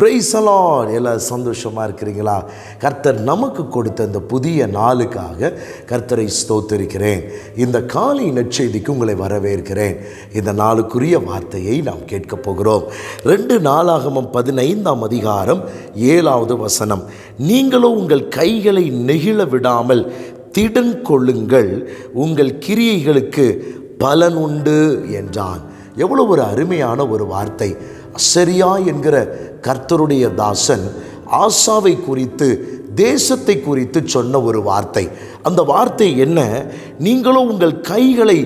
பிரைசலான் எல்லாம் சந்தோஷமாக இருக்கிறீங்களா? கர்த்தர் நமக்கு கொடுத்த இந்த புதிய நாளுக்காக கர்த்தரை ஸ்தோத்தரிக்கிறேன். இந்த காலை நற்செய்திக்கு உங்களை வரவேற்கிறேன். இந்த நாளுக்குரிய வார்த்தையை நாம் கேட்கப் போகிறோம். ரெண்டு நாளாகமம் பதினைந்தாம் அதிகாரம் ஏழாவது வசனம். நீங்களோ உங்கள் கைகளை நெகிழ விடாமல் திடன் கொள்ளுங்கள் உங்கள் கிரியைகளுக்கு பலன் உண்டு என்றான். எவ்வளோ ஒரு அருமையான ஒரு வார்த்தை. அசரியா என்கிற கர்த்தருடைய தாசன் ஆசாவை குறித்து தேசத்தை குறித்து சொன்ன ஒரு வார்த்தை. அந்த வார்த்தை என்ன? நீங்களும் உங்கள் கைகளை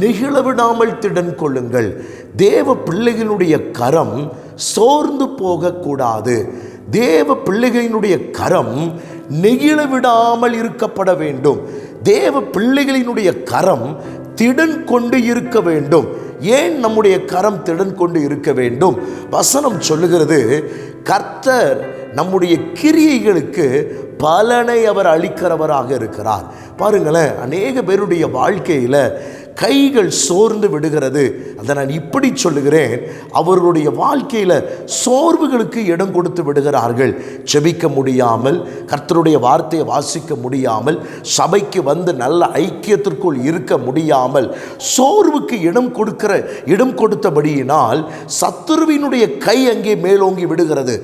நெகிழ விடாமல் திடன் கொள்ளுங்கள். தேவ பிள்ளைகளுடைய கரம் சோர்ந்து போகக்கூடாது தேவ பிள்ளைகளினுடைய கரம் நெகிழ விடாமல் இருக்கப்பட வேண்டும். தேவ பிள்ளைகளினுடைய கரம் திடன் கொண்டு இருக்க வேண்டும். ஏன் நம்முடைய கரம் திடன் கொண்டு இருக்க வேண்டும்? வசனம் சொல்லுகிறது கர்த்தர் நம்முடைய கிரியைகளுக்கு பலனை அவர் அளிக்கிறவராக இருக்கிறார். பாருங்களேன் அநேக பேருடைய வாழ்க்கையில் கைகள் சோர்ந்து விடுகிறது. அதை நான் இப்படி சொல்லுகிறேன். அவர்களுடைய வாழ்க்கையில் சோர்வுகளுக்கு இடம் கொடுத்து விடுகிறார்கள். செபிக்க முடியாமல் கர்த்தருடைய வார்த்தையை வாசிக்க முடியாமல் சபைக்கு வந்து நல்ல ஐக்கியத்திற்குள் இருக்க முடியாமல் சோர்வுக்கு இடம் கொடுக்கிற இடம் கொடுத்தபடியினால் சத்துருவினுடைய கை அங்கே மேலோங்கி விடுகிறது.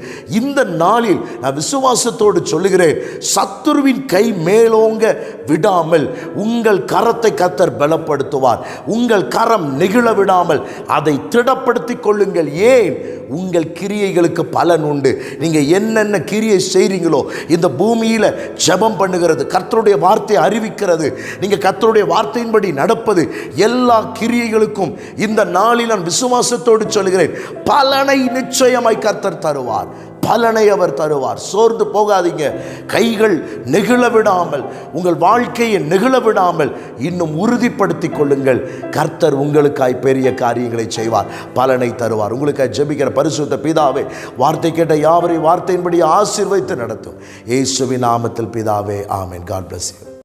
இந்த நாளில் நான் விசுவாசத்தோடு சொல்லுகிறேன் சத்துருவின் கை மேலோங்க விடாமல் உங்கள் கரத்தை கத்தர் பலப்படுத்துவார் உங்கள் கரம் நெகிழ விடாமல் அதை திடப்படுத்தி கொள்ளுங்கள். ஏன்? உங்கள் கிரியைகளுக்கு பலன் உண்டு. நீங்கள் என்னென்ன கிரியை செய்கிறீங்களோ இந்த பூமியில் ஜபம் பண்ணுகிறது கர்த்தருடைய வார்த்தையை அறிவிக்கிறது நீங்கள் கர்த்தருடைய வார்த்தையின்படி நடப்பது எல்லா கிரியைகளுக்கும் இந்த நாளில் நான் விசுவாசத்தோடு சொல்கிறேன் பலனை நிச்சயமாய் கர்த்தர் தருவார். பலனை அவர் தருவார். சோர்ந்து போகாதீங்க. கைகள் நெகிழ விடாமல் உங்கள் வாழ்க்கையை நெகிழ விடாமல் இன்னும் உறுதிப்படுத்தி கொள்ளுங்கள். கர்த்தர் உங்களுக்காய் பெரிய காரியங்களை செய்வார் பலனை தருவார். உங்களுக்காய் ஜெபிக்கிற பரிசுத்த பிதாவே வார்த்தை கேட்ட யாவரை வார்த்தையின்படி ஆசீர்வைத்து நடத்தும். இயேசுவின் நாமத்தில் பிதாவே ஆமேன். God bless you